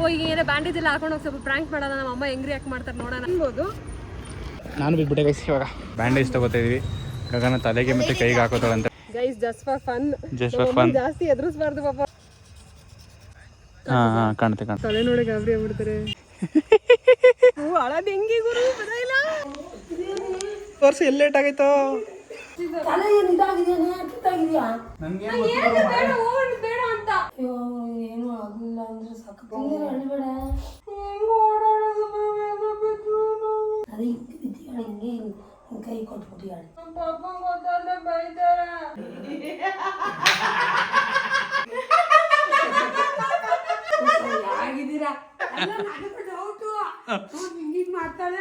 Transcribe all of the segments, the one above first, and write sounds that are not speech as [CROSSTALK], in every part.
ಓ ಈಗ ಏನೋ ಬ್ಯಾಂಡೇಜ್ ಎಲ್ಲ ಹಾಕೊಂಡು ಹೋಗಿ ಸ್ವಲ್ಪ ಪ್ರ್ಯಾಂಕ್ ಮಾಡೋಣ ನಮ್ಮ ಅಮ್ಮ ಹೆಂಗ್ ರಿಯಾಕ್ಟ್ ಮಾಡ್ತಾರೆ ನೋಡೋಣ. ಅನ್ಬೋದು. ನಾನು ಬಿಟ್ಬಿಟ್ಟೆ ಗೈಸ್ ಇವಾಗ. ಬ್ಯಾಂಡೇಜ್ ತಗೋತಾ ಇದೀವಿ. ಗಗನ ತಲೆಗೆ ಮತ್ತೆ ಕೈಗೆ ಹಾಕೋತಾಳಂತೆ. Guys just for fun Just for fun. ಜಾಸ್ತಿ ಎದುರಿಸಬಾರ್ದು ಪಾಪ. ಹಾ ಹಾ ಕಾಣುತ್ತೆ ಕಾಣುತ್ತೆ. ತಲೆ ನೋಡಿ ಗಾಬರಿ ಆಗ್ಬಿಡ್ತಾರೆ. ಅಳದ್ ಹೆಂಗೆ ಗುರು? ಬರಲ್ಲ ವರ್ಷ ಎಲ್ಲ ಲೇಟ್ ಆಗೈತೋ. ತಲೆ ಏನು ಇದಾಗಿದೆಯಾ ಕಿತ್ತಾಗಿದೆಯಾ ಬೇಡ ಓಡ್ ಬೇಡ ಅಂತ. ಅಯ್ಯೋ ಏನು ಆಗಿಲ್ಲ ಅಂದ್ರೆ ಸಾಕು. ಅಳ್ಬೇಡ ಹಿಂಗೆ ಹಿಂಗೆ ಕೈ ಕೊಟ್ಬಿಟ್ಟಿಯಾಳೆ ಪಾಪ ಗೊತ್ತಾದ್ರೆ ಬೈತಾರೆ ಆಗಿದ್ದೀರಾ ಅಲ್ಲ ನನಗೆ ಡೌಟು ಹಿಂಗಿದ್ ಮಾಡ್ತಾಳೆ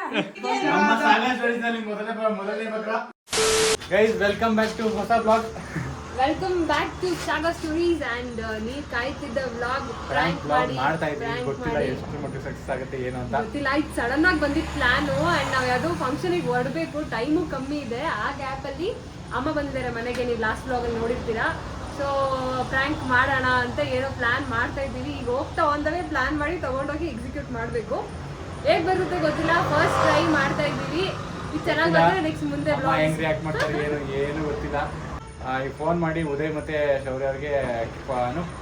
ಗೈಸ್ ವೆಲ್ಕಮ್ ಬ್ಯಾಕ್ ಟು ಹೊಸ blog welcome back to Saga Stories and ನೀವ್ ಕಾಯ್ತಿದ್ದ ವ್ಲಾಗ್ ಪ್ರ್ಯಾಂಕ್ ಮಾಡಿ ಮಾಡ್ತಾ prank ಗೊತ್ತಿಲ್ಲ. ಎಷ್ಟು ಮಟ್ಟಿಗೆ ಸಕ್ಸಸ್ ಆಗುತ್ತೆ ಏನು ಅಂತ. ಗೊತ್ತಿಲ್ಲ ಇದು ಸಡನ್ ಆಗಿ ಬಂದಿದ್ದು ಪ್ಲಾನು ಅಂಡ್ ನಾವು ಯಾವುದೋ ಫಂಕ್ಷನಿಗೆ ಹೊರಡಬೇಕು ಟೈಮು ಕಮ್ಮಿ ಇದೆ. ಆ ಗ್ಯಾಪಲ್ಲಿ ಅಮ್ಮ ಬಂದಿದ್ದಾರೆ ಮನೆಗೆ ನೀವು ಲಾಸ್ಟ್ ಬ್ಲಾಗ್ ಅಲ್ಲಿ ನೋಡಿರ್ತೀರಾ. ಸೊ ಪ್ರ್ಯಾಂಕ್ ಮಾಡೋಣ ಅಂತ ಏನೋ ಪ್ಲಾನ್ ಮಾಡ್ತಾ ಇದ್ದೀವಿ. ಈಗ ಹೋಗ್ತಾ ಒಂದವೇ ಪ್ಲಾನ್ ಮಾಡಿ ತೊಗೊಂಡೋಗಿ ಎಕ್ಸಿಕ್ಯೂಟ್ ಮಾಡಬೇಕು. ಹೇಗೆ ಬರುತ್ತೆ ಗೊತ್ತಿಲ್ಲ. ಫಸ್ಟ್ ಟ್ರೈ ಮಾಡ್ತಾ ಇದ್ದೀವಿ. ಅಮ್ಮ ಹೆಂಗ್ ರಿಯಾಕ್ಟ್ ಮಾಡ್ತಾರೆ ಏನು ಏನು ಗೊತ್ತಿಲ್ಲ. ಆ, ಈಗ ಫೋನ್ ಮಾಡಿ ಉದಯ್ ಮತ್ತೆ ಶೌರ್ಯ ಅವ್ರಿಗೆ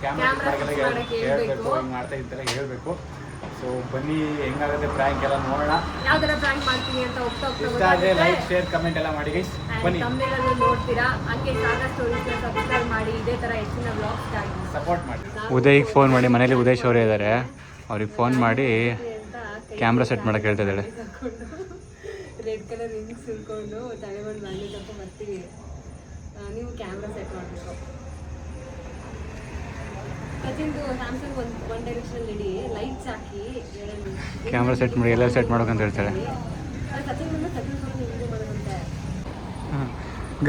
ಕ್ಯಾಮ್ರಾ ಹೇಳ್ಬೇಕು. ಹಿಂಗ್ ಮಾಡ್ತಾ ಇದ್ದಂತೆಲ್ಲ ಹೇಳ್ಬೇಕು. ಸೊ ಬನ್ನಿ ಹೆಂಗಾಗುತ್ತೆ ಪ್ರ್ಯಾಂಕ್ ಎಲ್ಲ ನೋಡೋಣ. ಯಾವ ತರ ಪ್ರ್ಯಾಂಕ್ ಮಾಡ್ತೀನಿ ಅಂತ ಹೋಗ್ತಾ ಹೋಗ್ತಾ. ಲೈಕ್ ಶೇರ್ ಕಮೆಂಟ್ ಎಲ್ಲ ಮಾಡಿ ಗೈಸ್ ಬನ್ನಿ. ತಮ್ಮನೇಲಲ್ಲೂ ನೋಡ್ತೀರಾ? ಹಂಗೆ ಸಾಗಾ ಸಬ್ಸ್ಕ್ರೈಬ್ ಮಾಡಿ ಇದೇ ತರ ಹೆಚ್ಚಿನ ಸಪೋರ್ಟ್ ಮಾಡಿ. ಉದಯ್ಗೆ ಫೋನ್ ಮಾಡಿ ಮನೇಲಿ ಉದಯ್ ಶೌರ್ಯ ಇದ್ದಾರೆ ಅವ್ರಿಗೆ ಫೋನ್ ಮಾಡಿ ಕ್ಯಾಮ್ರಾ ಸೆಟ್ ಮಾಡಕ್ಕೆ ಹೇಳ್ತಾ ಇದ್ದಾಳೆ. ರೆಡ್ ಕಲರ್ ರಿಂಗ್ಸ್ ಹಿಡ್ಕೊಂಡು ತಲೆ ಮಾಡಿ ಬ್ಯಾಂಡೇಜ್ ಹಾಕೊಂಡು ಬರ್ತೀವಿ ನೀವು ಕ್ಯಾಮ್ರಾ ಸೆಟ್ ಮಾಡಬೇಕು. ಸಚಿನ್ದು ಸ್ಯಾಮ್ಸಂಗ್ ಒಂದು ಒನ್ ಡೈರೆಕ್ಷನ್ ಇಡಿ ಲೈಟ್ಸ್ ಹಾಕಿ ಕ್ಯಾಮ್ರಾ ಸೆಟ್ ಮಾಡಿ ಎಲ್ಲ ಸೆಟ್ ಮಾಡ್ಬೇಕಂತ ಹೇಳ್ತಾರೆ.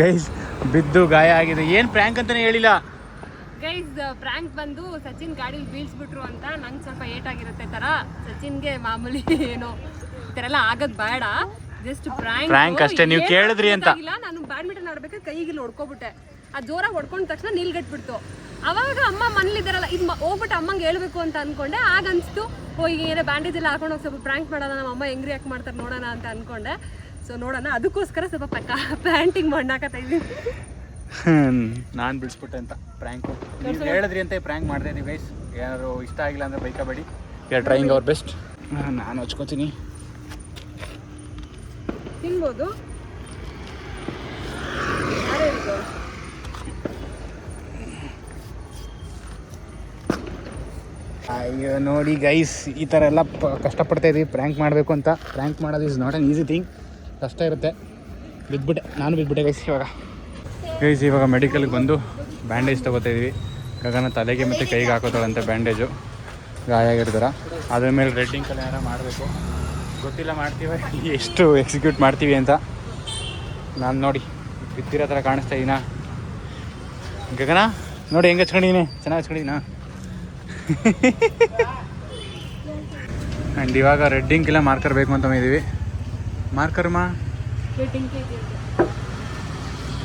ಗೈಸ್ ಬಿದ್ದು ಗಾಯ ಆಗಿದೆ. ಏನು ಪ್ರ್ಯಾಂಕ್ ಅಂತಾನೆ ಹೇಳಿಲ್ಲ. ಗೈಸ್ ಪ್ರ್ಯಾಂಕ್ ಬಂದು ಸಚಿನ್ ಗಾಡಿ ಬೀಳ್ಸ್ಬಿಟ್ರು ಅಂತ ನಂಗೆ ಸ್ವಲ್ಪ ಏಟ್ ಆಗಿರುತ್ತೆ ತರ. ಸಚಿನ್ಗೆ ಮಾಮೂಲಿ [LAUGHS] ಏನು ಈ ಥರ ಎಲ್ಲ ಆಗೋದು ಬೇಡ. ಜಸ್ಟ್ ಪ್ರ್ಯಾಂಕ್ Prank ಅಷ್ಟೇ, ನೀವು ಕೇಳಿದ್ರಿ ಅಂತ. ಇಲ್ಲ ನಾನು ಬ್ಯಾಡ್ಮಿಂಟನ್ ಆಡ್ಬೇಕಾದ್ರೆ ಕೈಗೆ ಹೊಡ್ಕೊಬಿಟ್ಟೆ. ಆ ಜೋರಾಗಿ ಹೊಡ್ಕೊಂಡ ತಕ್ಷಣ ನಿಲ್ಗಟ್ಬಿಡ್ತು. ಅವಾಗ ಅಮ್ಮ ಮನೇಲಿದ್ದಾರಲ್ಲ ಇದು ಹೋಗ್ಬಿಟ್ಟು ಅಮ್ಮಂಗೆ ಹೇಳ್ಬೇಕು ಅಂತ ಅನ್ಕೊಂಡೆ. ಆಗ ಅನ್ಸ್ತು ಓ ಈಗ ಏನೋ ಬ್ಯಾಂಡೇಜ್ ಎಲ್ಲ ಹಾಕೊಂಡು ಹೋಗಿ ಸ್ವಲ್ಪ ಪ್ರ್ಯಾಂಕ್ ಮಾಡೋಣ ನಮ್ಮ ಅಮ್ಮ ಹೆಂಗ್ ರಿಯಾಕ್ಟ್ ಮಾಡ್ತಾರೆ ನೋಡೋಣ ಅಂತ ಅನ್ಕೊಂಡೆ. ಸೊ ನೋಡೋಣ. ಅದಕ್ಕೋಸ್ಕರ ಸ್ವಲ್ಪ ಪಕ್ಕ ಪ್ಯಾಂಟಿಂಗ್ ಮಾಡಾಕತ್ತಾ ಇದ್ದೀನಿ. ನಾನು ಬಿಡಿಸ್ಬಿಟ್ಟೆ ಅಂತ ಪ್ರ್ಯಾಂಕು ನೀವು ಹೇಳಿದ್ರಿ ಅಂತ ಪ್ರ್ಯಾಂಕ್ ಮಾಡಿದೆ ನೀವು ಗೈಸ್ ಯಾರು ಇಷ್ಟ ಆಗಿಲ್ಲ ಅಂದರೆ ಬೈಕಬೇಡಿ. ಯಾ ಟ್ರೈಯಿಂಗ್ ಅವ್ರ ಬೆಸ್ಟ್ ನಾನು ಹಚ್ಕೋತೀನಿ ಹೇಳಿದ್ದು? ಅಯ್ಯೋ ನೋಡಿ ಗೈಸ್ ಈ ಥರ ಎಲ್ಲ ಪ, ಕಷ್ಟಪಡ್ತಾ ಇದೀವಿ ಪ್ರ್ಯಾಂಕ್ ಮಾಡಬೇಕು ಅಂತ. ಪ್ರ್ಯಾಂಕ್ ಮಾಡೋದು is not an easy thing ಕಷ್ಟ ಇರುತ್ತೆ. ಬಿದ್ದುಬಿಟ್ಟೆ ನಾನು ಬಿದ್ದುಬಿಟ್ಟೆ ಗೈಸ್ ಇವಾಗ. ಗೈಸ್ ಇವಾಗ ಮೆಡಿಕಲ್ಗೆ ಬಂದು ಬ್ಯಾಂಡೇಜ್ ತೊಗೋತಾ ಇದೀವಿ ಗಗನ ತಲೆಗೆ ಮತ್ತು ಕೈಗೆ ಹಾಕೋತಾಳಂತೆ ಬ್ಯಾಂಡೇಜು ಗಾಯ ಆಗಿರ್ತಾರ. ಅದ್ರ ಮೇಲೆ ರೆಡ್ಡಿಂಗ್ ಕಲೆ ಮಾಡಬೇಕು. ಗೊತ್ತಿಲ್ಲ ಮಾಡ್ತೀವಿ? ಎಷ್ಟು ಎಕ್ಸಿಕ್ಯೂಟ್ ಮಾಡ್ತೀವಿ ಅಂತ. ನಾನು ನೋಡಿ ಬಿದ್ದಿರೋ ಥರ ಕಾಣಿಸ್ತಾ ಇದ್ದೀನ ಗಗನ ನೋಡಿ ಹೆಂಗೆ ಹಚ್ಕೊಂಡಿದ್ದೀನಿ ಚೆನ್ನಾಗಿ ಹಚ್ಕೊಂಡಿದ್ದೀನಾ ಆ್ಯಂಡ್ ಇವಾಗ ರೆಡ್ಡಿಂಗ್ ಇಲ್ಲ ಮಾರ್ಕರ್ ಬೇಕು ಅಂತ ಇದ್ದೀವಿ ಮಾರ್ಕರ್ ಮಾ.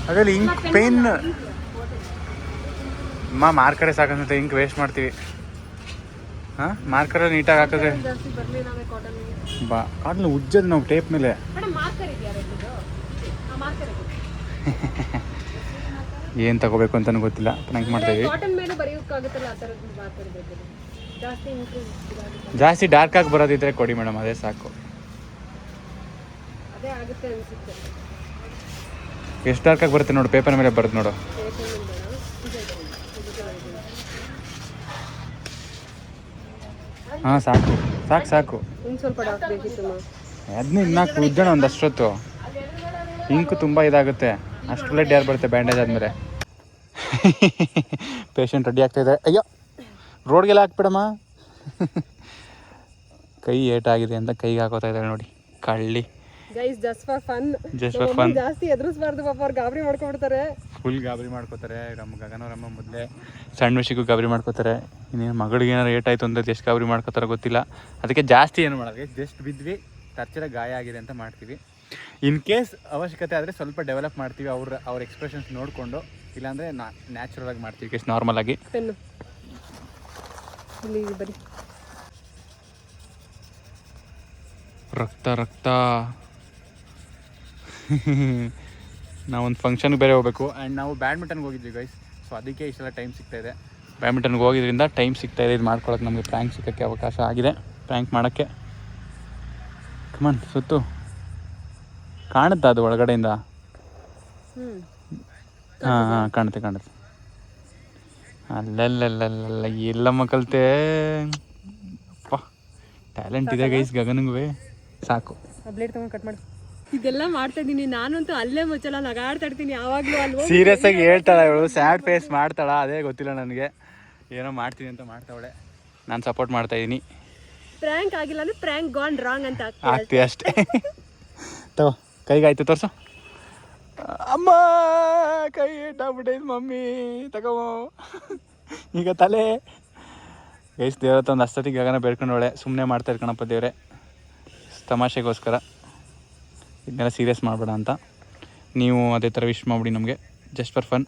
ಅದ್ರಲ್ಲಿ ಇಂಕ್ ಪೇನ್ ಮಾ ಮಾರ್ಕರೇ ಸಾಕಂತ ಇಂಕ್ ವೇಸ್ಟ್ ಮಾಡ್ತೀವಿ. ಹಾಂ ಮಾರ್ಕರಲ್ಲಿ ನೀಟಾಗಿ ಹಾಕಿದ್ರೆ ಬಾ. ಕಾಟ್ಲು ಉಜ್ಜೋದು ನಾವು ಟೇಪ್ ಮೇಲೆ. [LAUGHS] ಏನ್ ತಗೋಬೇಕು ಅಂತಲೂ ಗೊತ್ತಿಲ್ಲ. ಪ್ರ್ಯಾಂಕ್ ಮಾಡ್ತೀವಿ ಜಾಸ್ತಿ ಡಾರ್ಕ್ ಆಗಿ ಬರೋದಿದ್ರೆ ಕೊಡಿ ಮೇಡಮ್ ಅದೇ ಸಾಕು. ಎಷ್ಟು ಡಾರ್ಕ್ ಆಗಿ ಬರುತ್ತೆ ನೋಡು ಪೇಪರ್ ಮೇಲೆ ಬರುತ್ತೆ ನೋಡು. ಹಾಂ ಸಾಕು. ಸಾಕು ಸಾಕು. ಇನ್ನು ಸ್ವಲ್ಪ ಡಾಕ್ ಬೇಕಿತ್ತು ಅದನ್ನ ಇನ್ನಾಕು ಉಜ್ಜೋಣ ಒಂದು ಅಷ್ಟೊತ್ತು. ಇಂಕು ತುಂಬ ಇದಾಗುತ್ತೆ. ಅಷ್ಟು ಬ್ಲಡ್ ಯಾರು ಬರುತ್ತೆ ಬ್ಯಾಂಡೇಜ್ ಆದಮೇಲೆ. ಪೇಷಂಟ್ ರೆಡಿ ಆಗ್ತಾ ಇದೆ ಅಯ್ಯೋ ರೋಡ್ಗೆಲ್ಲ ಹಾಕ್ಬಿಡಮ್ಮ. [LAUGHS] ಕೈ ಏಟಾಗಿದೆ ಅಂತ ಕೈಗೆ ಹಾಕೋತಾ ಇದ್ದಾರೆ ನೋಡಿ ಕಳ್ಳಿ. Just for fun just for fun ಜಾಸ್ತಿ ಎದುರಿಸಬಾರ್ದು ಪಾಪ ಅವ್ರು ಗಾಬರಿ ಮಾಡ್ಕೊಂಡ್ಬಿಡ್ತಾರೆ. ಫುಲ್ ಗಾಬರಿ ಮಾಡ್ಕೋತಾರೆ. ನಮ್ಮ ಗಗನವರಮ್ಮ ಮೊದಲೇ ಸಣ್ಣ ವಿಷಯಕ್ಕೂ ಗಾಬರಿ ಮಾಡ್ಕೋತಾರೆ. ಇನ್ನೇನು ಮಗಳಿಗೆ ಏನಾರು ಏಟಾಯ್ತು ಅಂದರೆ ಎಷ್ಟು ಗಾಬರಿ ಮಾಡ್ಕೋತಾರೆ ಗೊತ್ತಿಲ್ಲ. ಅದಕ್ಕೆ ಜಾಸ್ತಿ ಏನು ಮಾಡೋದು? ಜಸ್ಟ್ ಬಿದ್ವಿ ತರ್ಚರ ಗಾಯ ಆಗಿದೆ ಅಂತ ಮಾಡ್ತೀವಿ. ಇನ್ ಕೇಸ್ ಅವಶ್ಯಕತೆ ಆದರೆ ಸ್ವಲ್ಪ ಡೆವಲಪ್ ಮಾಡ್ತೀವಿ ಅವ್ರ ಅವ್ರ ಎಕ್ಸ್ಪ್ರೆಷನ್ಸ್ ನೋಡಿಕೊಂಡು. ಇಲ್ಲಾಂದರೆ ನ್ಯಾಚುರಲ್ ಆಗಿ ಮಾಡ್ತೀವಿ ಕೇಸ್ ನಾರ್ಮಲ್ ಆಗಿ. ರಕ್ತ ರಕ್ತ. [LAUGHS] ನಾವೊಂದು ಫಂಕ್ಷನ್ಗೆ ಬೇರೆ ಹೋಗ್ಬೇಕು. ಆ್ಯಂಡ್ ನಾವು ಬ್ಯಾಡ್ಮಿಂಟನ್ಗೆ ಹೋಗಿದ್ವಿ ಗೈಸ್ ಸೊ ಅದಕ್ಕೆ ಇಷ್ಟೆಲ್ಲ ಟೈಮ್ ಸಿಗ್ತಾ ಇದೆ. ಬ್ಯಾಡ್ಮಿಂಟನ್ಗೆ ಹೋಗಿದ್ರಿಂದ ಟೈಮ್ ಸಿಗ್ತಾ ಇದೆ. ಇದು ಮಾಡ್ಕೊಳಕ್ಕೆ ನಮಗೆ ಪ್ರ್ಯಾಂಕ್ ಸಿಗೋಕ್ಕೆ ಅವಕಾಶ ಆಗಿದೆ. ಪ್ರ್ಯಾಂಕ್ ಮಾಡೋಕ್ಕೆ. ಕಮನ್ ಸುತ್ತು. ಕಾಣುತ್ತಾ ಅದು ಒಳಗಡೆಯಿಂದ? ಹಾಂ ಹಾಂ ಕಾಣುತ್ತೆ ಕಾಣುತ್ತೆ. ಅಲ್ಲಲ್ಲಲ್ಲಲ್ಲ ಎಲ್ಲಮ್ಮ ಅಪ್ಪ ಟ್ಯಾಲೆಂಟ್ ಇದೆ ಗೈಸ್ ಗಗನಿಗೂ ಸಾಕು. ಕಟ್ ಮಾಡಿ. ಇದೆಲ್ಲ ಮಾಡ್ತಾ ಇದೀನಿ. ನಾನಂತೂ ಅಲ್ಲೇ ಮುಚ್ಚಲ್ಲ ನಗಾಡ್ತಾ ಇರ್ತೀನಿ. ಯಾವಾಗಲೂ ಅಲ್ಲಿ ಸೀರಿಯಸ್ ಆಗಿ ಹೇಳ್ತಾಳ ಇವಳು. ಸ್ಯಾಡ್ ಫೇಸ್ ಮಾಡ್ತಾಳ? ಅದೇ ಗೊತ್ತಿಲ್ಲ ನನಗೆ. ಏನೋ ಮಾಡ್ತೀನಿ ಅಂತ ಮಾಡ್ತಾವಳೆ. ನಾನು ಸಪೋರ್ಟ್ ಮಾಡ್ತಾ ಇದೀನಿ. ಪ್ರ್ಯಾಂಕ್ ಆಗಿಲ್ಲ ಅಂದ್ರೆ ಪ್ರ್ಯಾಂಕ್ ಗಾನ್ ರಾಂಗ್ ಅಂತ ಆಗ್ತೀವಿ ಆಗ್ತಿ ಅಷ್ಟೇ. ತಗೋ ಕೈಗಾಯ್ತು ತೋರ್ಸು. ಅಮ್ಮ ಕೈ ಇಟ್ಟಾಗ್ಬಿಟ್ಟೈತೆ ಮಮ್ಮಿ. ತಗೋ. ಈಗ ತಲೆ. ಗೈಸ್ ದೇವ್ರ ಒಂದು ಅಷ್ಟೊತ್ತಿಗೆ ಗಗನ ಬೇಡ್ಕೊಂಡವಳೆ. ಸುಮ್ಮನೆ ಮಾಡ್ತಾ ಇರ್ಕಣಪ್ಪ ದೇವ್ರೆ. ತಮಾಷೆಗೋಸ್ಕರ. ಇದನ್ನೆಲ್ಲ ಸೀರಿಯಸ್ ಮಾಡಬೇಡ ಅಂತ. ನೀವು ಅದೇ ಥರ ವಿಶ್ ಮಾಡ್ಬಿಡಿ ನಮಗೆ. ಜಸ್ಟ್ ಫಾರ್ ಫನ್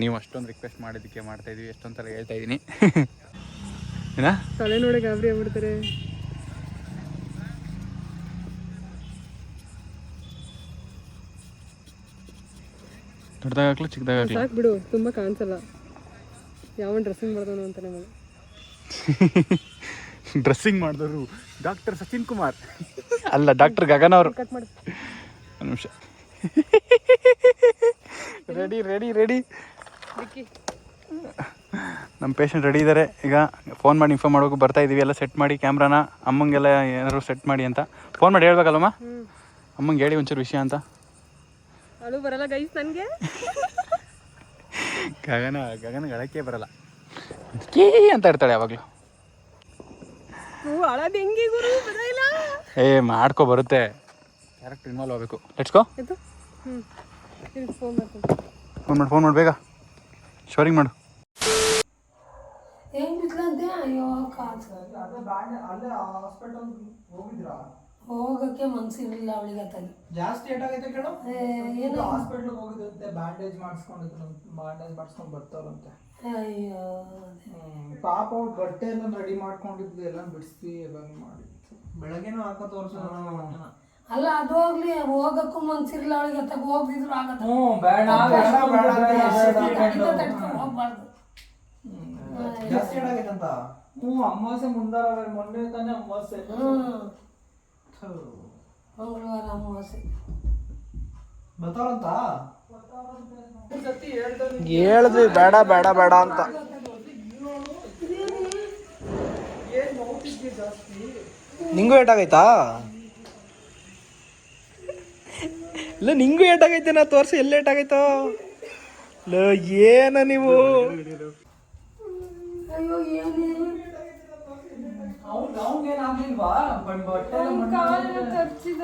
ನೀವು ಅಷ್ಟೊಂದು ರಿಕ್ವೆಸ್ಟ್ ಮಾಡಿದ್ದಕ್ಕೆ ಮಾಡ್ತಾ ಇದೀವಿ. ಎಷ್ಟೊಂದು ಥರ ಹೇಳ್ತಾ ಇದ್ದೀನಿ [LAUGHS] ಏನಾ? ತಲೆ ನೋಡಿ ಗಾಬರಿ ಆಗ್ಬಿಡ್ತಾರೆ. ದೊಡ್ಡದಾಗಲಿ ಚಿಕ್ಕದಾಗಲಿ ಸಾಕು ಬಿಡು ತುಂಬ ಕಾಣಿಸಲ್ಲ. ಯಾವ ಡ್ರೆಸ್ಸಿಂಗ್ ಮಾಡ್ದವನು ಅಂತ ನಮಗೆ ಡ್ರೆಸ್ಸಿಂಗ್ [LAUGHS] ಮಾಡಿದವರು ಡಾಕ್ಟರ್ ಸಚಿನ್ ಕುಮಾರ್. [LAUGHS] ಅಲ್ಲ ಡಾಕ್ಟರ್ ಗಗನ್ ಅವರು. ಕಟ್ ಮಾಡಿ. ನಿಮಿಷ. [LAUGHS] Ready ready ready. ನಮ್ಮ ಪೇಷಂಟ್ ರೆಡಿ ಇದ್ದಾರೆ ಈಗ ಫೋನ್ ಮಾಡಿ ಇನ್ಫಾರ್ಮ್ ಮಾಡೋಕೆ ಬರ್ತಾ ಇದ್ದೀವಿ ಎಲ್ಲ ಸೆಟ್ ಮಾಡಿ ಕ್ಯಾಮ್ರಾನ ಅಮ್ಮಂಗೆಲ್ಲ ಏನಾದ್ರು ಸೆಟ್ ಮಾಡಿ ಅಂತ. ಫೋನ್ ಮಾಡಿ ಹೇಳ್ಬೇಕಲ್ಲಮ್ಮ? ಅಮ್ಮಂಗೆ ಹೇಳಿ ಒಂಚೂರು ವಿಷಯ ಅಂತ. ಅಳು ಬರಲ್ಲ ಗೈಸ್ ನನಗೆ? [LAUGHS] ಗಗನ ಗಗನ ಗಳಕ್ಕೆ ಬರಲ್ಲ. ಕೀ ಅಂತ ಇರ್ತಾಳೆ ಯಾವಾಗಲೂ. ಏ ಮಾಡ್ಕೊ ಬರುತ್ತೆ. ಕ್ಯಾರೆಕ್ಟರ್ ಇನ್ವಾಲ್ವ್ ಆಗಬೇಕು. ಲೆಟ್ಸ್ಕೋ ಆಯ್ತು ಹ್ಞೂ ಫೋನ್ ಮಾಡ್ತೀನಿ. ಫೋನ್ ಮಾಡಿ ಫೋನ್ ಮಾಡಿ ಬೇಗ. ಶೋರಿಂಗ್ ಮಾಡು. ಹೆಂಗ್ ಬಿದ್ಲಂತೆ ಅಯ್ಯೋ ಕಾಸು ಹೋಗಕ್ಕೆ ಮನ್ಸಿರ್ಲಿಲ್ಲ ಅವಳಿಗೆ ಅತ್ತಾಗಿ ಜಾಸ್ತಿ ಏಟಾಗೈತೆ ಕೇಳು. ಏನು? ಹಾಸ್ಪಿಟ್ಲಿಗೆ ಹೋಗಿದ್ರಂತೆ ಬ್ಯಾಂಡೇಜ್ ಮಾಡಿಸ್ಕೊಂಡಿದ್ರು ಬ್ಯಾಂಡೇಜ್ ಮಾಡಿಸ್ಕೊಂಡು ಬರ್ತಾರಂತೆ. ಅಯ್ಯೋ ಹ್ಮ್. ಪಾಪ ಅವ್ರು ಬಟ್ಟೆ ಎಲ್ಲ ರೆಡಿ ಮಾಡ್ಕೊಂಡಿದ್ದು ಎಲ್ಲ ಬಿಡಿಸಿ ಎಲ್ಲ ಮಾಡಿ. ಬೆಳಗ್ಗೆನೂ ಹಾಕೋ ತೋರ್ಸೋಣ. ಅಲ್ಲ ಅದು ಹೋಗ್ಲಿ ಹೋಗಕ್ಕೂ ಮನ್ಸಿರ್ಲಿಲ್ಲ ಅವಳಿಗೆ ಅತ್ತಾಗ ಹೋಗ್ದಿದ್ರು ಆಗತ್ತ. ಹ್ಞೂ ಬೇಡ ಹೋಗ್ಬಾರ್ದು ಜಾಸ್ತಿ ಏಟಾಗೈತಂತ ಹ್ಞೂ ಅಮಾವಾಸ್ಯೆ ಮುಂದಾರ ಮೊನ್ನೆ ತಾನೇ ಅಮಾವಾಸ್ಯೆ. ಮಂಗಳವಾರ ಅಮಾವಾಸ್ಯೆ. ಬರ್ತಾರಂತ ಹೇಳಿದ್ವಿ ಬೇಡ ಬೇಡ ಬೇಡ ಅಂತ. ನಿಂಗೂ ಏಟಾಗೈತಾ? ಇಲ್ಲ ನಿಂಗೂ ಏಟಾಗೈತೆ ನಾ ತೋರ್ಸಿ ಎಲ್ಲಿ ಏಟಾಗೈತೋ ಲ ಏನ ನೀವು? ಅಯ್ಯೋ ಏನೇ? ಅವ್ನು ಅವ್ನಿಗೇನಾಗ್ಲಿಲ್ವಾ ಬಟ್ಟೆ ಎಲ್ಲ ಮಣ್ಣು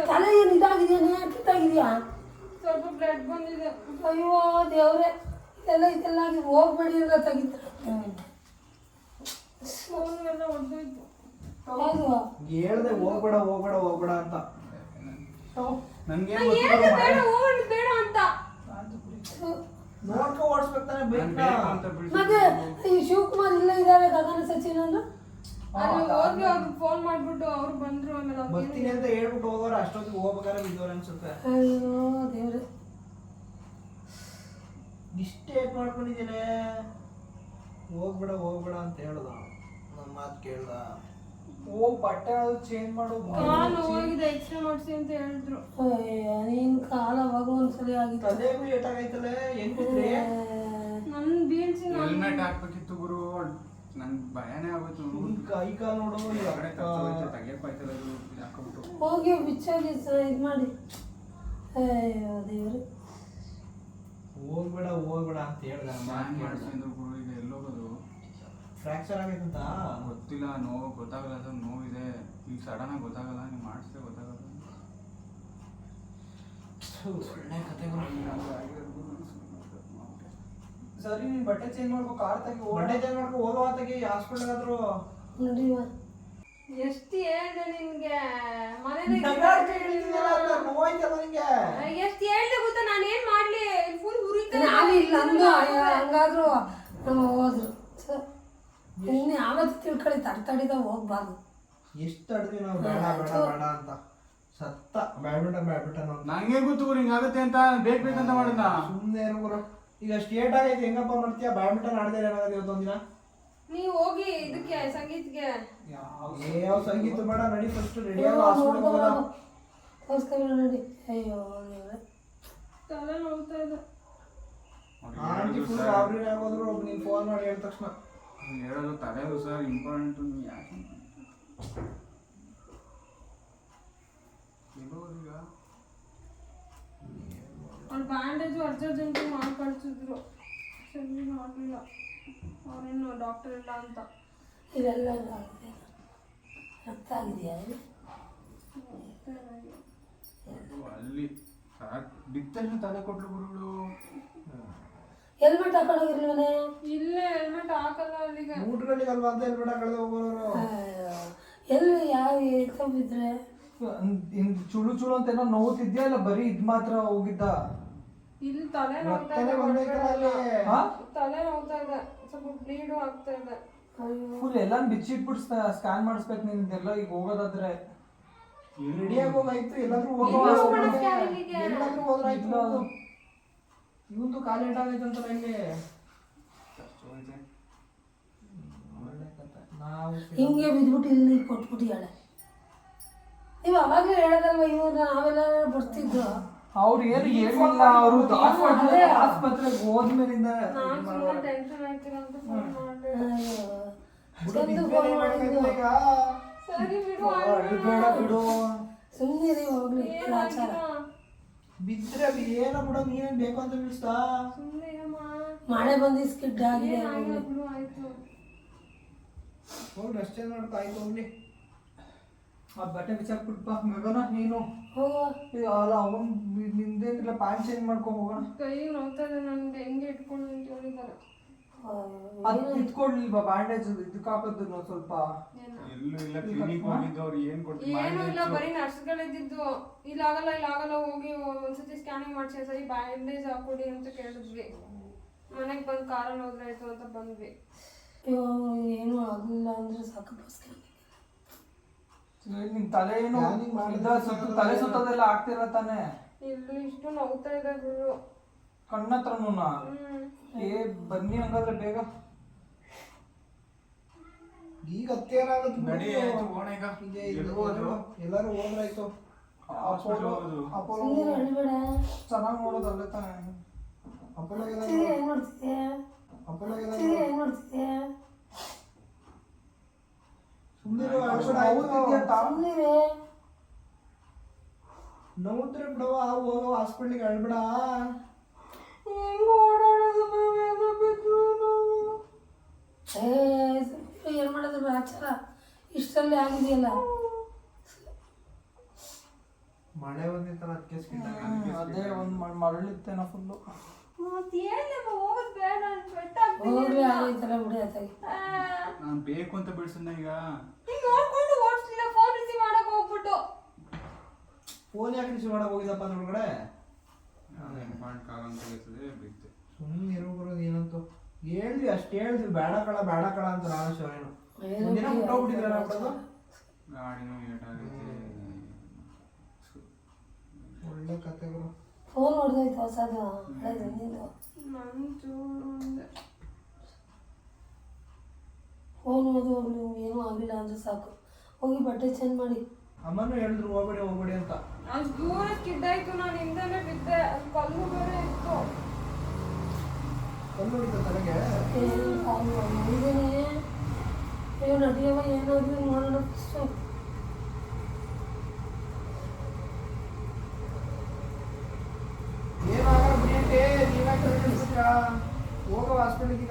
ತಲೆ ಏನು ಇದಾಗಿದೆಯಾ ಕಿತ್ತಾಗಿದೆಯಾ ಸ್ವಲ್ಪ ಬ್ಲಡ್ ಬಂದಿದೆ. ಅಯ್ಯೋ ದೇವ್ರೆ. ಇದೆಲ್ಲ ಇದೆಲ್ಲ ಆಗಿ ಹೋಗ್ಬೇಡಿ ಅಂತ ತೆಗಿತ. ಹೌದು. ಹೇಳ್ದೆ ಹೋಗ್ಬೇಡ ಹೋಗ್ಬೇಡ ಹೋಗ್ಬೇಡ ಅಂತ. ನನಗೆ ಬೇಡ ಅಂತ. ನೋಡ್ಕೊ ಓಡಿಸ್ಬೇಕು ತಾನೇ ಅಂತ ಮತ್ತೆ ಈ ಶಿವಕುಮಾರ್ ಇಲ್ಲ ಇದ್ದಾರೆ ಗಗನ ಸಚಿನ್ ಅಂದ್ರೆ ಅಲ್ಲಿ ಹೋಗಿ ಅವ್ರು ಫೋನ್ ಮಾಡ್ಬಿಟ್ಟು ಅವ್ರು ಬಂದ್ರು ಆಮೇಲೆ ಅವ್ರು ಬರ್ತೀನಿ ಅಂತ ಹೇಳ್ಬಿಟ್ಟು ಹೋಗೋರು ಅಷ್ಟೊತ್ತಿಗೆ ಹೋಗ್ಬೇಕಾದ್ರೆ ಬಿದ್ದವ್ರೆ ಅನ್ಸುತ್ತೆ. ಅಯ್ಯೋ ದೇವ್ರೆ. ಇಷ್ಟೇ ಮಾಡ್ಕೊಂಡಿದ್ದೇನೆ ಹೋಗ್ಬೇಡ ಹೋಗ್ಬೇಡ ಅಂತ ಹೇಳ್ದ ನಮ್ಮ ಮಾತು ಕೇಳ್ದ. ಹೋಗ್ ಬಟ್ಟೆ ಚೇಂಜ್ ಮಾಡು ಕಾಲು ಹೋಗಿದೆ ಎಕ್ಸ್ರೇ ಮಾಡ್ಸಿ ಅಂತ ಹೇಳಿದ್ರು. ನಿನ್ ಕಾಲ ಅವಾಗ ಒಂದ್ಸಲಿ ಆಗಿತ್ತು. ತಲೆಗೂ ಏಟಾಗೈತಲೆ ಹೆಂಗ್ ಬಿದ್ರಿ ನನ್ ಬೀಳ್ಸಿ ಹೆಲ್ಮೆಟ್ ಹಾಕ್ಬೇಕಿತ್ತು ಗುರು. ನನ್ ಭಯನೇ ಆಗೋಯ್ತು ನಿನ್ ಕೈ ಕಾಲು ನೋಡು ಈ ಹೊರಗಡೆ ಅಕ್ಕ. ಕರ್ಕೊಂಡೋಯ್ತು, ತೆಗಿಯಕ್ಕೂ ಆಯ್ತಲ್ಲ ಇದು ಹಾಕ್ಕೊಂಬಿಟ್ಟು. ಹೋಗಿ ಬಿಚ್ಚೋಗಿ ಇದು ಮಾಡಿ. ಅಯ್ಯೋ ದೇವ್ರೆ. ಹೋಗ್ಬೇಡ ಹೋಗ್ಬೇಡ ಅಂತ ಹೇಳ್ದ ಮಾಡ್ಸಿದ್ರು ಗುರು ಈಗ ಎಲ್ಲೋಗೋದು ಫ್ರಾಕ್ಚರ್ ಆಗೈತಂತ ಗೊತ್ತಿಲ್ಲ ನೋವು ಗೊತ್ತಾಗಲ್ಲ ಸರ್ ನೋವಿದೆ. ಈಗ ಸಡನ್ ಆಗಿ ಗೊತ್ತಾಗಲ್ಲ ನೀವು ಮಾಡಿಸಿದ್ರೆ ಗೊತ್ತಾಗಲ್ಲ. ಒಳ್ಳೆ ಕತೆಗಳು ಸರಿ ನೀನ್ ಬಟ್ಟೆ ಚೇಂಜ್ ಮಾಡ್ಬೇಕು ಕಾರ್ ತೆಗಿ ಬಟ್ಟೆ ಚೇಂಜ್ ಮಾಡ್ಕೊ ಓದೋ ತೆಗಿ ಹಾಸ್ಪಿಟಲ್ ಆದ್ರೂ. ಎಷ್ಟು ಹೇಳ್ದೆ ನಿನ್ಗೆ? ಮನೇಲಿ ಎಷ್ಟು ಹೇಳ್ದೆ ಗೊತ್ತಾ? ನಾನು ಏನ್ ಮಾಡ್ಲಿ? ಫುಲ್ ಉರಿತಾನೆ ನಾನು ಇಲ್ಲ ಅಂದು ಹಂಗಾದ್ರು ಹೋದ್ರು. ಇನ್ನು ಯಾವತ್ತು ತಿಳ್ಕೊಳ್ಳಿ ತಡ್ತಡಿದ ಹೋಗ್ಬಾರ್ದು. ಎಷ್ಟು ತಡ್ದ್ವಿ ನಾವು? ಬೇಡ ಬೇಡ ಬೇಡ ಅಂತ. ಸತ್ತ. ಬ್ಯಾಡ್ಮಿಂಟನ್ ಬ್ಯಾಡ್ಮಿಂಟನ್ ಅಂತ ನಂಗೆ ಗೊತ್ತು ಗುರು ಹಿಂಗಾಗುತ್ತೆ ಅಂತ ಬೇಕು ಬೇಕಂತ ಮಾಡಿದ್ನ. ಸುಮ್ಮನೆ ಇರು ಗುರು. ಈಗ ಸ್ಟೇಟ್ ಆಗೈತೆ ಹೆಂಗಪ್ಪ ಮಾಡ್ತೀಯ? ಬ್ಯಾಡ್ಮಿಂಟನ್ ಆಡದೆ ಏನಾಗುತ್ತೆ ಇವತ್ತೊಂದಿನ ನೀವು ಹೋಗಿ ಇದಕ್ಕೆ ಸಂಗೀತ್ಗೆ. ಯಾವ ಸಂಗೀತ ಬೇಡ ನಡಿ ಫಸ್ಟ್ ರೆಡಿ ಆಗೋ ಹಾಸ್ಪಿಟಲ್ ಹೋಗೋಣ. ನೋಡಿ. ಅಯ್ಯೋ. ತಲೆ ನೋಡ್ತಾ ಇದೆ. ಆಂಟಿ ಫುಲ್ ಒಬ್ಬ ನೀನು ಫೋನ್ ಮಾಡಿ ಹೇಳಿದ ತಕ್ಷಣ. ಹೇಳೋದು ತಲೆದು ಸರ್ ಇಂಪಾರ್ಟೆಂಟ್ ಯಾಕೆ ಈಗ ಅವ್ರು ಬ್ಯಾಂಡೇಜು ಅರ್ಜೆಂಟ್ ಮಾಡಿ ಕಳ್ಸಿದ್ರು. ಸರಿ ಮಾಡಲಿಲ್ಲ ಅವ್ರೇನು ಡಾಕ್ಟರ್ ಇಲ್ಲ ಅಂತ. ಇಲ್ಲ ಆಗಿದೆ ರಕ್ತ ಆಗಿದೆಯಾ ಅಲ್ಲಿ ಬಿತ್ತಷ್ಟು ತಲೆ ಕೊಟ್ಲು ಗುರುಗಳು. ಹೆಲ್ಮೆಟ್ ಹಾಕೊಳ್ಳೋಗಿರ್ಲೇ ಇಲ್ಲ ಹೆಲ್ಮೆಟ್ ಹಾಕಲ್ಲ ಅಲ್ಲಿಗೆ. ಊಟಗಳಿಗೆ ಅಲ್ವಾ ಅಂತ ಹೆಲ್ಮೆಟ್ ಹಾಕೊಳ್ಳದೆ ಹೋಗೋರು? ಎಲ್ಲಿ ಯಾವ ಎತ್ತ ಬಿದ್ರೆ ಹಿಂಗ್ ಚುಳು ಚುಳು ಅಂತ ಏನೋ ನೋವುತ್ತಿದ್ಯಾ ಇಲ್ಲ ಬರೀ ಇದ್ ಮಾತ್ರ ಹೋಗಿದ್ದ? ಇಲ್ಲಿ ತಲೆ ನೋಡ್ತಾ ಇದೆ. ತಲೆ ನೋಡ್ತಾ ಇದೆ ಸ್ವಲ್ಪ ಬ್ಲೀಡು ಆಗ್ತಾ ಇದೆ. ಫುಲ್ ಎಲ್ಲ ಬಿಚ್ಚಿಟ್ಬಿಟ್ಟು ಸ್ಕ್ಯಾನ್ ಮಾಡಿಸ್ಬೇಕು ನಿಂದೆಲ್ಲ ಈಗ ಹೋಗೋದಾದ್ರೆ. ರೆಡಿ ಹೋಗಾಯ್ತು ಎಲ್ಲಾದ್ರೂ ಹೋಗೋ. ಎಲ್ಲಾದ್ರೂ ಹೋದ್ರಾಯ್ತು ಇವಂದು ಕಾಲು ಏಟಾಗೈತಂತಲ್ಲ ಒಳ್ಳೆ ಕಥೆ. ನಾವು ಹಿಂಗೆ ಬಿದ್ಬಿಟ್ಟು ಇಲ್ಲಿ ಕೊಟ್ಬಿಟ್ಟಿಯಾಳೆ ನೀವು ಅವಾಗಲೇ ಹೇಳೋದಲ್ವ ಇವಾಗ ನಾವೆಲ್ಲ ಬರ್ತಿದ್ದು? ಅವ್ರು ಏನು ಏನಿಲ್ಲ ಅವರು ಆಸ್ಪತ್ರೆಗೆ ಹೋದ್ಮೇಲಿಂದ ಸುಮ್ಮನೆ ಹೋಗ್ಲಿ. ಆಚಾರ. ಬಿದ್ರೆ ಏನ ಬಿಡ ನೀನೇನ್ ಬೇಕು ಅಂತ ಬಿಡಿಸ್ತಾ ಸುಮ್ಮನೆ ಮಳೆ ಬಂದು ಸ್ಕಿಡ್ ಆಗಿದೆ. ಹೋಗ್ಲಿ ಅಷ್ಟೇ ನೋಡ್ಕೊ ಆಯ್ತು ಹೋಗ್ಲಿ. ಆ ಬಟ್ಟೆ ಬಿಚ್ಚಾಕ್ಬಿಟ್ಪ ಮಗನ ನೀನು. ಅಲ್ಲ ಅವನ್ ನಿಂದೇನಿಲ್ಲ ಪ್ಯಾಂಟ್ ಚೇಂಜ್ ಮಾಡ್ಕೊಂಡು ಹೋಗೋಣ ಕೈ ನೋಡ್ತಾ ಇದೆ ನನ್ಗೆ ಹೆಂಗೆ ಇಟ್ಕೊಂಡು ಅಂತ ಅದ್ ಇಟ್ಕೊಡ್ಲಿಲ್ವಾ ಬ್ಯಾಂಡೇಜ್ ಇದಕ್ಕೆ ಹಾಕೋದು ಸ್ವಲ್ಪ? ಎಲ್ಲೂ ಇಲ್ಲ ಕ್ಲಿನಿಕ್ ಹೋಗಿದ್ದು ಅವ್ರು ಏನ್ ಏನು ಇಲ್ಲ ಬರೀ ನರ್ಸ್ಗಳಿದ್ದು ಇಲ್ಲ ಆಗಲ್ಲ ಇಲ್ಲ ಆಗಲ್ಲ ಹೋಗಿ ಒಂದ್ಸತಿ ಸ್ಕ್ಯಾನಿಂಗ್ ಮಾಡ್ಸಿ ಸರಿ ಬ್ಯಾಂಡೇಜ್ ಹಾಕೊಡಿ ಅಂತ ಕೇಳಿದ್ವಿ. ಮನೆಗೆ ಬಂದು ಕಾರಲ್ಲಿ ಹೋದ್ರೆ ಆಯ್ತು ಅಂತ ಬಂದ್ವಿ. ಏನು ಆಗಲಿಲ್ಲ ಅಂದ್ರೆ ಸಾಕು ಬಸ್ ನಿನ್ ತಲೆ ಏನು ಮಾಡಿದ್ರೆ ಇದ ತಲೆ ಸುತ್ತದೆಲ್ಲ ಆಗ್ತಿರ ತಾನೆ? ಇಲ್ಲಿ ಇಷ್ಟು ನೋವ್ತಾ ಇದೆ ಗುರು. ಕಣ್ಣತ್ರನೂನ ಹ್ಮ್ ಏ ಬನ್ನಿ ಹಂಗಾದ್ರೆ ಬೇಗ. ಈಗ ಹತ್ತಿರ. ನಡಿ ಆಯ್ತು ಈಗ? ಎಲ್ಲರೂ ಹೋದ್ರಾಯ್ತು. ಅಪೋಲೋ ಚೆನ್ನಾಗಿ ನೋಡೋದು ಅಲ್ಲೇ ತಾನೆ. ಸುಮ್ಮನೆ ಸುಮ್ಮನೆ ಹೋಗೋ ಹಾಸ್ಪಿಟ್ಲಿಗೆ ಅಳ್ಬೇಡ ಏ ಏನು ಮಾಡೋದು ಆಚಾರ. ಇಷ್ಟರಲ್ಲಿ ಆಗಿದೆಯಲ್ಲ. ಮಳೆ ಬಂದಿತ್ತಲ್ಲ ಅದಕ್ಕೆ ಅದೇ ಒಂದ್ ಮರಳಿತ್ತೇನೋ ಫುಲ್ಲು ಬಿಡಿ ಆತಾಗಿ ನಾನು ಬೇಕು ಅಂತ ಬಿಡ್ಸನ್ನ ಈಗ. ನೋಡ್ಕೊಂಡು ಓಡಿಸ್ಲಿಲ್ಲ ಫೋನ್ ರಿಸೀವ್ ಮಾಡಕ್ ಹೋಗ್ಬಿಟ್ಟು. ಫೋನ್ ಯಾಕೆ ರಿಸೀವ್ ಮಾಡಕ್ ಹೇಳ್ತದೆ ಬಿತ್ತು ಸುಮ್ಮನೆ ಇರೋ ಬರೋದು ಏನಂತು? ಹೇಳ್ದ್ವಿ ಅಷ್ಟು ಹೇಳ್ರಿ ಬೇಡ ಕಳ ಬೇಡ ಕಳ ಅಂತ ನಾನು ಶಿವನು ಮುಂದಿನ ಒಂದಿನ ಬಿಡಿ, ಮುಟ್ಟೋಗ್ಬಿಟ್ಟಿದ್ರೆ ಆಯ್ತು, ಬಿಡೋದು ಗಾಡಿನೂ ಏಟಾಗೈತೆ ಒಳ್ಳೆ ಕತೆಗಳು ಫೋನ್ ಹೊಡೆದೈತೆ ಹೊಸದು ಹಳೇದು ನಿಂದು ಫೋನ್ ಓದು ಹೋಗ್ಲಿ ನಿಮ್ಗೆ ಏನೂ ಆಗಿಲ್ಲ ಅಂದ್ರೆ ಸಾಕು. ಹೋಗಿ ಬಟ್ಟೆ ಚೇಂಜ್ ಮಾಡಿ. ಅಮ್ಮನೂ ಹೇಳಿದ್ರು ಹೋಗ್ಬೇಡಿ ಹೋಗ್ಬೇಡಿ ಅಂತ. ಅಷ್ಟು ದೂರ ಸ್ಕಿಡ್ ನಾನು ಹಿಂದೆನೆ ಬಿದ್ದೆ. ಅಲ್ಲಿ ಕಲ್ಲು ಬೇರೆ ಇತ್ತು ಕಲ್ಲು ಹೊಡಿತ ತಲೆಗೆ ಏನು ಕಾಲು ಮಾಡಿದ್ದೇನೆ ಅಯ್ಯೋ ನಡಿಯವ ಏನಾದ್ರು ನೋಡೋಣ ಹೋಗೋ ಹಾಸ್ಪಿಟ್ಲಿಗೆ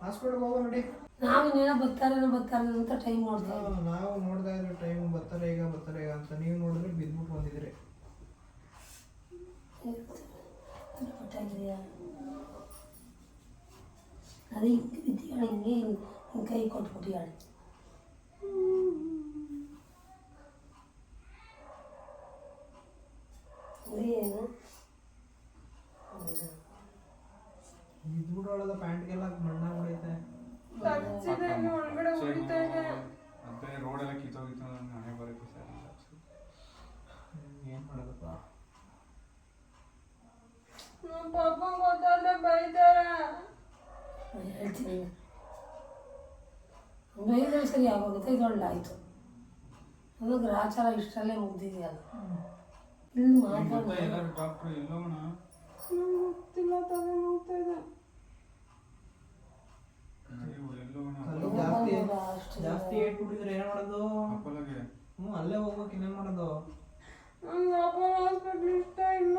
ಹಾಸ್ಪಿಟಲ್ಗೆ ಹೋಗೋ ನೋಡಿ. ನಾವು ಇನ್ನೇನೋ ಬರ್ತಾರೇನೋ ಬರ್ತಾರೆ ಅಂತ ಟೈಮ್ ನೋಡ್ತಾ ನಾವು ನೋಡ್ತಾ ಇದ್ರೆ ಟೈಮ್ ಬರ್ತಾರೆ ಈಗ ಬರ್ತಾರೆ ಈಗ ಅಂತ. ನೀವು ನೋಡಿದ್ರೆ ಬಿದ್ಬಿಟ್ಟು ಬಂದಿದ್ರಿ ಪಟ್ಟಾಗಿದೆಯಾ ಅದು ಹಿಂಗೆ ಬಿದ್ದೀಯಾಳೆ ಹಿಂಗೆ ಹಿಂಗೆ ಹಿಂಗೆ ಕೈ ಕೊಟ್ಬಿಟ್ಟಿಯಾಳೆ ಏನು ಬಿದ್ಬಿಡೋಳದ ಪ್ಯಾಂಟ್ಗೆಲ್ಲ ಮಣ್ಣ ಹೊಡೈತೆ ತಚ್ಚಿದೆ ಇಲ್ಲಿ ಒಳಗಡೆ ಉಳಿತಾ ಇದೆ ಅದೇ ರೋಡೆಲ್ಲ ಕಿತ್ತೋಗಿತ್ತು ಮನೆ ಬರೋಕ್ಕೆ ಸರ್ ಏನ್ ಮಾಡೋದಪ್ಪ ಪಾಪ ಗೊತ್ತಾದ್ರೆ ಬೈತಾರೆ ಹೇಳ್ತೀನಿ ಬೈದ್ರೆ ಸರಿ ಆಯ್ತು ಅದು ಗ್ರಾಚಾರ ಇಷ್ಟಲ್ಲೇ ಮುಗ್ದಿದೆಯಲ್ಲ. ಇಲ್ಲಿ ಜಾಸ್ತಿ ಜಾಸ್ತಿ ಏಟ್ ಬಿಟ್ಟಿದ್ರೆ ಏನ್ ಮಾಡೋದು? ಹ್ಞೂ ಅಲ್ಲೇ ಹೋಗ್ಬೇಕು ಇನ್ನೇನ್ ಮಾಡೋದು? ಇಷ್ಟ ಇಲ್ಲ.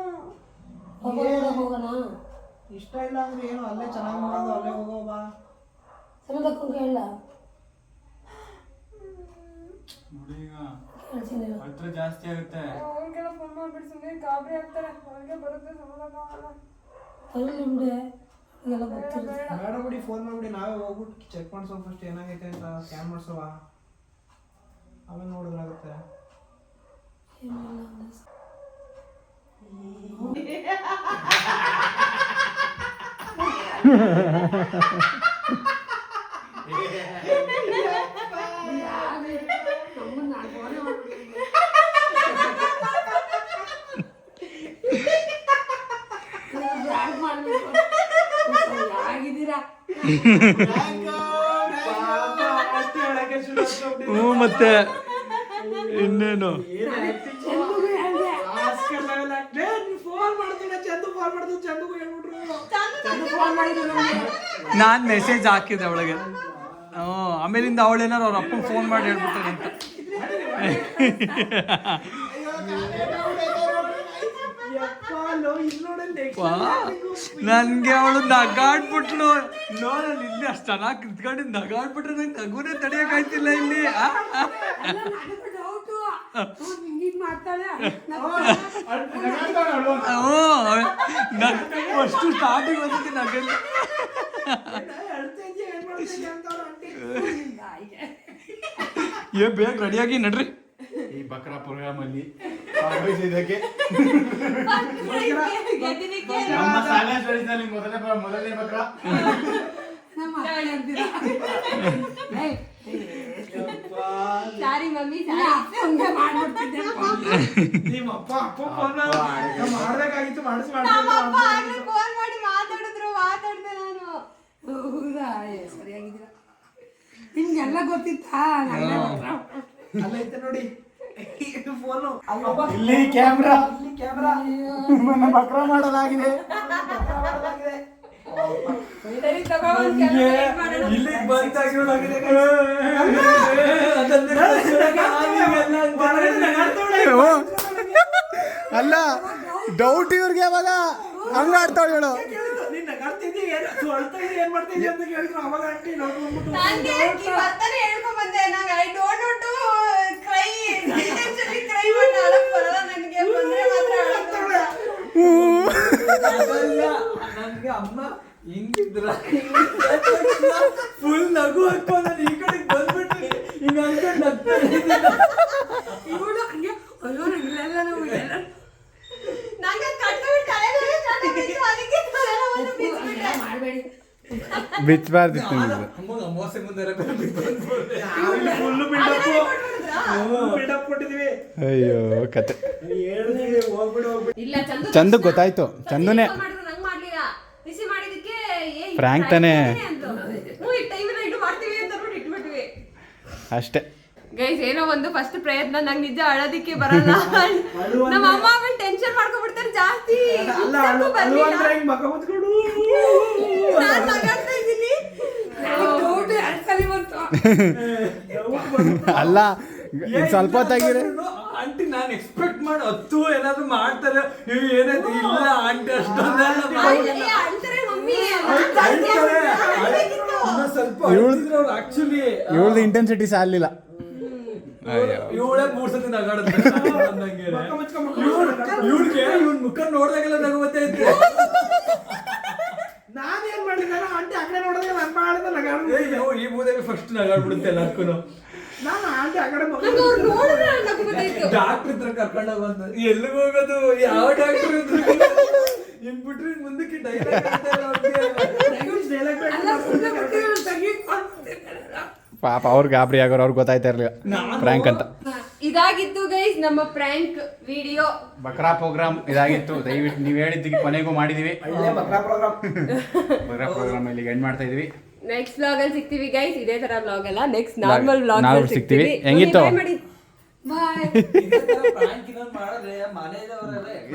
ಹೋಗೋಣ? ಇಷ್ಟ ಇಲ್ಲ ಅಂದ್ರೆ ಏನು ಅಲ್ಲೇ ಚೆನ್ನಾಗಿ ಮಾಡೋದು ಅಲ್ಲೇ ಹೋಗೋ ಬಾ. ಸರಿ ಕೇಳಲ್ಲ ನೋಡಿ ಈಗ ಹತ್ರ ಜಾಸ್ತಿ ಆಗುತ್ತೆ. ಅವ್ರಿಗೆಲ್ಲ ಫೋನ್ ಮಾಡ್ಬಿಟ್ಟು ಸುಮ್ಮನೆ ಗಾಬರಿ ಆಗ್ತಾರೆ. ಅವ್ರಿಗೆ ಬರುತ್ತೆ ಸಮಾಧಾನ ಎಲ್ಲ ಗೊತ್ತಿರುತ್ತೆ. ಬೇಡ ಬಿಡಿ. ಫೋನ್ ಮಾಡ್ಬಿಡಿ. ನಾವೇ ಹೋಗ್ಬಿಟ್ಟು ಚೆಕ್ ಮಾಡ್ಸೋ ಫಸ್ಟ್ ಏನಾಗೈತೆ ಅಂತ ಸ್ಕ್ಯಾನ್ ಮಾಡ್ಸವ. ಆಮೇಲೆ ನೋಡಿದ್ರಾಗುತ್ತೆ ಆಗಿದ್ದೀರಾ [LAUGHS] ಹ್ಞೂ ಮತ್ತೆ ಇನ್ನೇನು? ನಾನು ಮೆಸೇಜ್ ಹಾಕಿದೆ ಅವಳಿಗೆ. ಹ್ಞೂ, ಆಮೇಲಿಂದ ಅವಳೇನಾರು ಅವ್ರ ಅಪ್ಪನ ಫೋನ್ ಮಾಡಿ ಹೇಳ್ಬಿಟ್ಟಾರೆ ಅಂತ ನನ್ಗೆ ಅವಳು ನಗಾಡ್ಬಿಟ್ಲು. ನೋಡಲ್ಲಿ ಇಲ್ಲಿ ಅಷ್ಟು ಚೆನ್ನಾಗಿ ಕಿತ್ಕೊಂಡು ನಗಾಡ್ಬಿಟ್ರೆ. ನಂಗೆ ನಗುನೇ ತಡಿಯಕ್ಕಾಯ್ತಿಲ್ಲ ಇಲ್ಲಿ. ಅಷ್ಟು ಸ್ಟಾರ್ಟಿಂಗ್ ಬಂದಿದ್ದೆ ನಗ ಏ ಬೇಗ ರೆಡಿಯಾಗಿ ನಡ್ರಿ. ಈ ಬಕ್ರಾ ಪ್ರೋಗ್ರಾಮ್ ಅಲ್ಲಿ ಭಾಗವಹಿಸಿದ್ದಕ್ಕೆ ನಮ್ಮ ಶಾಲಾ ಸ್ಟಡೀಸಲ್ಲಿ ಮೊದಲನೇ ಮೊದಲನೇ ಬಕ್ರಾ. ಸಾರಿ ಮಮ್ಮಿ ನಿಮ್ಮ ಅಪ್ಪ ಅಪ್ಪ ಫೋನ್ ಮಾಡ್ಬೇಕಾಗಿತ್ತು ಮಾಡಿಸಿ ಫೋನ್ ಮಾಡಿ ಮಾತಾಡಿದ್ರು ಮಾತಾಡ್ದೆ ನಾನು. ಹೌದಾ? ಸರಿ ಸರಿಯಾಗಿದ್ದೀರಾ? ನಿಮ್ಗೆಲ್ಲ ಗೊತ್ತಿತ್ತಾ? ನನ್ನೇ ಮಾತ್ರ ಅಲ್ಲೈತೆ ನೋಡಿ. ಫೋನು ಇಲ್ಲಿ ಕ್ಯಾಮ್ರಾ ಇಲ್ಲಿ ಕ್ಯಾಮ್ರಾ ನಿಮ್ಮನ್ನ ಬಕ್ರಾ ಮಾಡಲಾಗಿದೆ? ಇಲ್ಲಿ ಬಂದಾಗಿರೋದಾಗಿದೆ ಅಲ್ಲ ಡೌಟ್ ಇವ್ರಿಗೆ ಯಾವಾಗ? ಹಂಗ ಆಡ್ತಾಳೆ ಹೇಳು ನಗಾಡ್ತಿದ್ದಿ ಏನ್ ಇದ್ದಿ ಅಂತ ಕೇಳಿದ್ರು. ಅವಾಗ ಆಂಟಿ ನೋಡ್ಕೊಂಡ್ಬಿಟ್ಟು ನಂಗೆ ಈ ಬರ್ತಾನೆ ಹೇಳ್ಕೊಂಡ್ ಬಂದೆ. ನಂಗೆ I don't want to cry intentionally cry ಮಾಡಿ ಅಳಕ್ ಬರಲ್ಲ ನನಗೆ. ಬಂದ್ರೆ ಮಾತ್ರ ಅಲ್ಲ ನನ್ಗೆ ಅಮ್ಮ ಹಿಂಗಿದ್ರ? ಫುಲ್ ನಗು ಹಾಕೊಂಡು ನಾನು ಈ ಕಡೆ ಬಂದ್ಬಿಟ್ರಿ ಹಿಂಗ ಅನ್ಕೊಂಡು ನಗ್ತಾಳೆ ಇವಳು ಹಂಗೆ ಅಯ್ಯೋ ನಂಗಿಲ್ಲೆಲ್ಲ ನಾವು ಎಲ್ಲ ನಂಗೆ ತಲೆನೋವು ಅದಕ್ಕೆ ಬಿಚ್ಬಿಟ್ಟೆ. ಅಮಾವಾಸ್ಯೆ ಮುಂದೆ ಫುಲ್ ಬಿಲ್ಡಪ್ ಬಿಲ್ಡಪ್ ಕೊಟ್ಟಿದೀವಿ. ಅಯ್ಯೋ ಕತೆ. ಚಂದ ಹೋಗ್ಬಿಡು ಹೋಗ್ಬಿಡು. ಇಲ್ಲ ಚಂದು ಚಂದು ಗೊತ್ತಾಯ್ತು. ಚಂದುನೇ. prank ತಾನೇ? ಅಷ್ಟೇ. ಗೈಸ್ ಏನೋ ಒಂದು ಫಸ್ಟ್ ಪ್ರಯತ್ನ ನಂಗೆ ನಿಜ ಅಳೋದಿಕ್ಕೆ ಬರಲ್ಲ. ನಮ್ಮ ಅಮ್ಮ ಆಮೇಲೆ ಟೆನ್ಷನ್ ಮಾಡ್ಕೊಂಡ್ಬಿಡ್ತಾರೆ ಜಾಸ್ತಿ. ಅಲ್ಲ ಸ್ವಲ್ಪ ಹೊತ್ತಾಗಿರೆ ಆಂಟಿ ನಾನು ಎಕ್ಸ್ಪೆಕ್ಟ್ ಮಾಡಿ ಹತ್ತು ಏನಾದ್ರು ಮಾಡ್ತಾರೆ. ನೀವು ಏನಾದ್ರು ಇಲ್ಲ ಆಂಟಿ ಅಷ್ಟೊಂದೆಲ್ಲ ಸ್ವಲ್ಪ ಅಳ್ತಿದ್ರು ಅವ್ರು ಆಕ್ಚುಲಿ ಇವಳ್ದು ಇಂಟೆನ್ಸಿಟಿ ಸಾಲಿಲ್ಲ ಇವಳೇ ಮೂರ್ ಸತಿ ನಗಾಡುತ್ತೆ ಇವ್ಳಿಗೆ ಇವ್ನ ಮುಖ ನೋಡ್ದಾಗೆಲ್ಲ ನಗು ಬರ್ತೈತೆ ನಾನ್ ಏನ್ ಮಾಡಿದ ಆಂಟಿ ಆ ಕಡೆ ನೋಡಿದ್ರೆ ನನ್ ಮಾಡಿದ ನಗಾಡ್ ಈ ಮೂದೇವಿ ಫಸ್ಟ್ ನಗಾಡ್ಬಿಡುತ್ತೆ ಎಲ್ಲಕ್ಕೂ ನಾನು ಆಂಟಿ ಆ ಕಡೆ ಡಾಕ್ಟರ್ ಹತ್ರ ಕರ್ಕೊಂಡು ಬಂದ ಎಲ್ಲಿಗೆ ಹೋಗೋದು? ಯಾವ ಡಾಕ್ಟರ್ ಇನ್ ಬಿಟ್ರಿ ಮುಂದಕ್ಕೆ ಡೈಲಾಗ್ ಅಲ್ಲ ಸುಮ್ಮನೆ ಬಿಟ್ಟಿರೋ ತೆಗಿಯಕ್ ಪಾಪ ಅವ್ರ ಗಾಬರಿ ಆಗೋರು ಅವ್ರಿಗೆ ಗೊತ್ತಾಯ್ತಾ ಇರಲಿಲ್ಲ. ಪ್ರ್ಯಾಂಕ್ ಅಂತ. ಇದಾಗಿತ್ತು ಗೈಸ್ ನಮ್ಮ ಪ್ರ್ಯಾಂಕ್ ವಿಡಿಯೋ ಬಕ್ರಾ ಪ್ರೋಗ್ರಾಮ್ ಇದಾಗಿತ್ತು. ದಯವಿಟ್ಟು ನೀವು ಹೇಳಿದ್ದಕ್ಕೆ ಕೊನೆಗೂ ಮಾಡಿದೀವಿ. ಬಕ್ರಾ ಪ್ರೋಗ್ರಾಮ್ [LAUGHS] ಬಕ್ರಾ ಪ್ರೋಗ್ರಾಮ್ ಇಲ್ಲಿ ಎಂಡ್ ಮಾಡ್ತಾ ಇದೀವಿ. ನೆಕ್ಸ್ಟ್ ವ್ಲಾಗ್ ಅಲ್ಲಿ ಸಿಗ್ತೀವಿ ಗೈಸ್ ಇದೇ ತರ ವ್ಲಾಗ್ ಅಲ್ಲ. ನೆಕ್ಸ್ಟ್ ನಾರ್ಮಲ್ ವ್ಲಾಗ್ ನಾವು ಅಲ್ಲಿ ಸಿಗ್ತೀವಿ. ಹೆಂಗಿತ್ತು? [LAUGHS]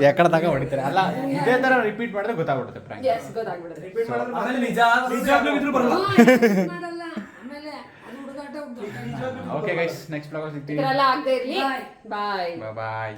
ಯಾಕಡೆ ತಗ ಹೊಡಿತಾರೆ. ಅಲ್ಲ ಇದೇ ತರ ರಿಪೀಟ್ ಮಾಡಿದ್ರೆ ಗೊತ್ತಾಗ್ಬಿಡುತ್ತೆ ಪ್ರ್ಯಾಂಕ್ ಗೊತ್ತಾಗ್ಬಿಡುತ್ತೆ. ರಿಪೀಟ್ ಮಾಡಿದ್ರೆ ನಿಜ ನಿಜ ಬರಲ್ಲ. ಮಾಡಲ್ಲ. ಆಮೇಲೆ ಓಕೆ ಗೈಸ್ ನೆಕ್ಸ್ಟ್ ಬ್ಲಾಗ್ ಸಿಗ್ತೀವಿ ಇರ್ಲಿ. Bye bye